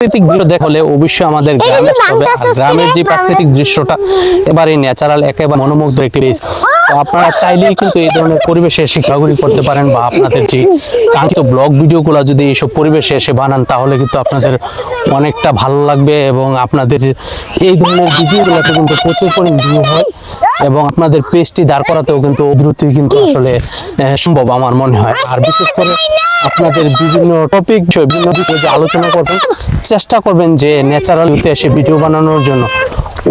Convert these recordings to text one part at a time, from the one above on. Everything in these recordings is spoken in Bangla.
প্রাকৃতিক দৃশ্য দেখলে অবশ্যই আমাদের গ্রামে আসতে হবে আর গ্রামের যে প্রাকৃতিক দৃশ্যটা এবারে ন্যাচারাল একেবারে মনোমুগ্ধ একটি place। তো আপনারা চাইলেই কিন্তু এই ধরনের পরিবেশে এসে ঘোরাঘুরি করতে পারেন বা আপনাদের যে কাঙ্ক্ষিত ব্লগ ভিডিওগুলো যদি এইসব পরিবেশে এসে বানান তাহলে কিন্তু আপনাদের অনেকটা ভালো লাগবে এবং আপনাদের এই ধরনের ভিডিওগুলোতে কিন্তু প্রচুর পরিমাণ ভিউ হয় এবং আপনাদের পেজটি দাঁড় করাতেও কিন্তু দ্রুতই কিন্তু আসলে সম্ভব আমার মনে হয়। আর বিশেষ করে আপনাদের বিভিন্ন টপিক বিভিন্ন বিষয়ে যে আলোচনা করবেন চেষ্টা করবেন যে ন্যাচারাল এসে ভিডিও বানানোর জন্য।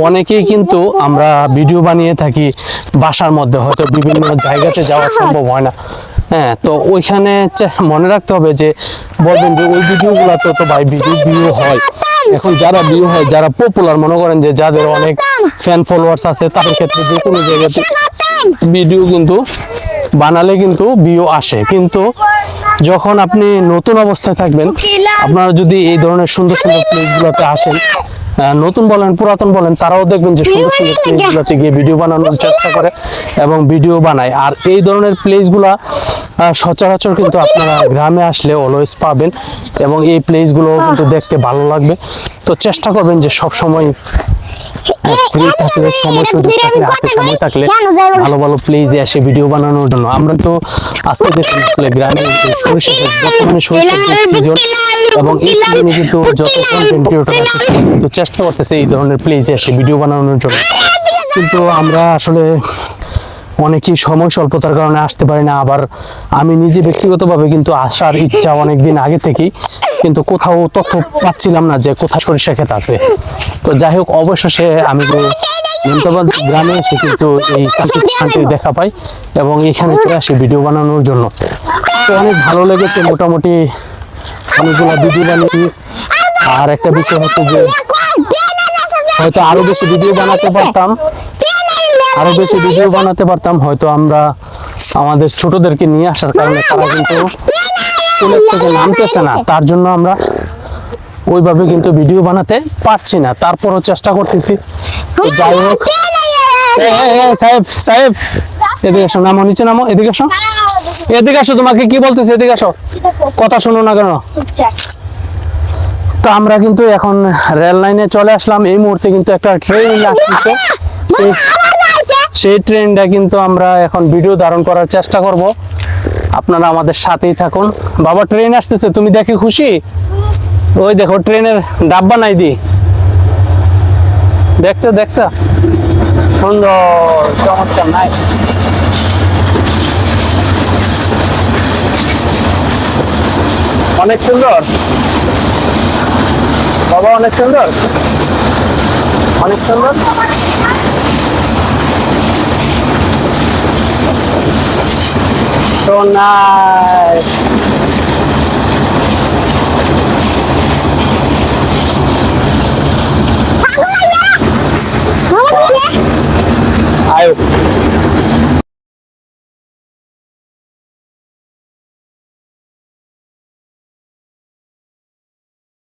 অনেকেই কিন্তু আমরা ভিডিও বানিয়ে থাকি বাসার মধ্যে হয়তো বিভিন্ন জায়গাতে যাওয়া সম্ভব হয় না। হ্যাঁ তো ওইখানে মনে রাখতে হবে যে বলবেন যে ওই ভিডিওগুলোতে তো ভাই ভিডিও ভিউ হয়। এখন যারা ভিউ হয় যারা পপুলার মনে করেন যে যাদের অনেক ফ্যান ফলোয়ার্স আছে তাদের ক্ষেত্রে যে কোনো জায়গাতে ভিডিও কিন্তু বানালে কিন্তু ভিউ আসে। কিন্তু যখন আপনি নতুন অবস্থায় থাকবেন আপনারা যদি এই ধরনের সুন্দর সুন্দর প্লেসগুলোতে আসেন নতুন বলেন পুরাতন বলেন তারাও দেখবেন যে সুন্দর সুন্দর প্লেসগুলোতে গিয়ে ভিডিও বানানোর চেষ্টা করে এবং ভিডিও বানায়। আর এই ধরনের প্লেসগুলা সচরাচর কিন্তু আপনারা গ্রামে আসলে অলওয়েজ পাবেন এবং এই প্লেসগুলো কিন্তু দেখতে ভালো লাগবে। তো চেষ্টা করবেন যে সব সময় ফ্রি থাকলে সময় সুযোগ থাকলে হাতে সময় থাকলে ভালো ভালো প্লেজে এসে ভিডিও বানানোর জন্য। আমরা তো আজকে দেখুন আসলে গ্রামে সরিষা বর্তমানে সরিষা সিজন এবং এই সিজনে কিন্তু যত কন্টেন্ট ক্রিয়েটর আছে কিন্তু চেষ্টা করতেছে এই ধরনের প্লেজে এসে ভিডিও বানানোর জন্য। কিন্তু আমরা আসলে অনেকেই সময় স্বল্পতার কারণে আসতে পারি না, আবার আমি নিজে ব্যক্তিগতভাবে কিন্তু আসার ইচ্ছা অনেক দিন আগে থেকেই, কিন্তু কোথাও তথ্য পাচ্ছিলাম না যে কোথায় সরিষা ক্ষেত আছে। তো যাই হোক, অবশেষে আমি যে মন্তবাদ গ্রামে এসে কিন্তু এই কান্তি স্থানটি দেখা পাই এবং এখানে চলে আসি ভিডিও বানানোর জন্য। তো অনেক ভালো লেগেছে মোটামুটি অনেকগুলো ভিডিও বানিয়েছি। আর একটা বিষয় হচ্ছে যে, হয়তো আরও বেশি ভিডিও বানাতে পারতাম। আরও বেশি ভিডিও বানাতে পারতাম হয়তো আমরা আমাদের ছোটদেরকে নিয়ে আসার কারণে তারা কিন্তু থেকে নামতেছে না। তার জন্য আমরা ওইভাবে কিন্তু ভিডিও বানাতে পারছি না। তারপরও চেষ্টা করতেছি। যাই হোক। এ, এ, সাহেব সাহেব এদিকে আসো নামো নিচে নামো এদিকে আসো এদিকে আসো তোমাকে কি বলতেছি এদিকে আসো কথা শোনো না কেন? তো আমরা কিন্তু এখন রেল লাইনে চলে আসলাম। এই মুহূর্তে কিন্তু একটা ট্রেন আসছে। এই সেই ট্রেনটা কিন্তু আমরা এখন ভিডিও ধারণ করার চেষ্টা করব। আপনারা আমাদের সাথেই থাকুন। বাবা, ট্রেন আসতেছে, তুমি দেখে খুশি? ওই দেখো, ট্রেনের ডাব্বা নাই দি দেখছ দেখছ? সুন্দর, চমৎকার নাই অনেক সুন্দর। বাবা, অনেক সুন্দর। অনেক সুন্দর। τον Ayo.